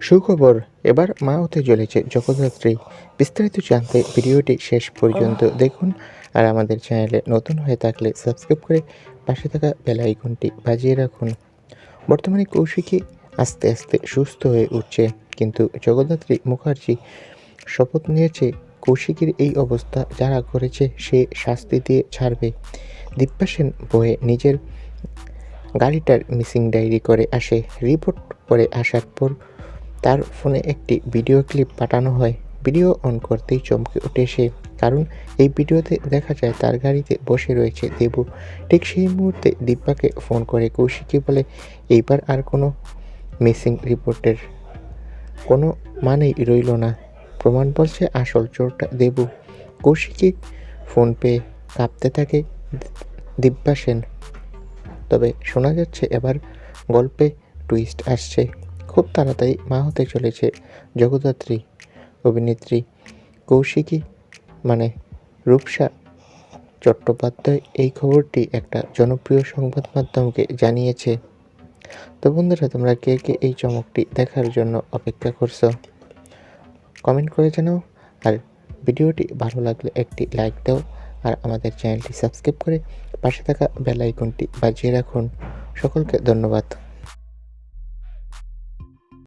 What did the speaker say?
সুখবর এবার মা হতে চলেছে জগদ্ধাত্রী বিস্তারিত জানতে ভিডিওটি শেষ পর্যন্ত দেখুন আর আমাদের চ্যানেলে নতুন হয়ে থাকলে সাবস্ক্রাইব করে পাশে থাকা বেল আইকনটি বাজিয়ে রাখুন। বর্তমানে কৌশিকী আস্তে আস্তে সুস্থ হয়ে উঠছে, কিন্তু জগদ্ধাত্রী মুখার্জি শপথ নিয়েছে কৌশিকীর এই অবস্থা যারা করেছে সে শাস্তি দিয়ে ছাড়বে। দীপ্পা সেন বয়ে নিজের গাড়িটার মিসিং ডায়েরি করে আসে। রিপোর্ট করে আসার পর তার ফোনে একটি ভিডিও ক্লিপ পাঠানো হয়। ভিডিও অন করতেই চমকে ওঠে সে, কারণ এই ভিডিওতে দেখা যায় তার গাড়িতে বসে রয়েছে দেবু। ঠিক সেই মুহূর্তে দীপ্পাকে ফোন করে, কৌশিকী বলে, এইবার আর কোনো মিসিং রিপোর্টের কোনো মানেই রইল না। প্রমাণ বলছে আসল চোরটা দেবু। কৌশিকী ফোন পেয়ে কাঁপতে থাকে দিব্যা সেন। তবে শোনা যাচ্ছে এবার গল্পে টুইস্ট আসছে। খুব তাড়াতাড়ি মা হতে চলেছে জগদ্ধাত্রী, অভিনেত্রী কৌশিকী মানে রূপসা চট্টোপাধ্যায় এই খবরটি একটা জনপ্রিয় সংবাদ মাধ্যমকে জানিয়েছে। তো বন্ধুরা, তোমরা কে কে এই চমকটি দেখার জন্য অপেক্ষা করছ? কমেন্ট করে জানাও। আর ভিডিওটি ভালো লাগলে একটি লাইক দাও আর আমাদের চ্যানেলটি সাবস্ক্রাইব করে পাশে থাকা বেল আইকনটি বাজিয়ে রাখুন। সকলকে ধন্যবাদ।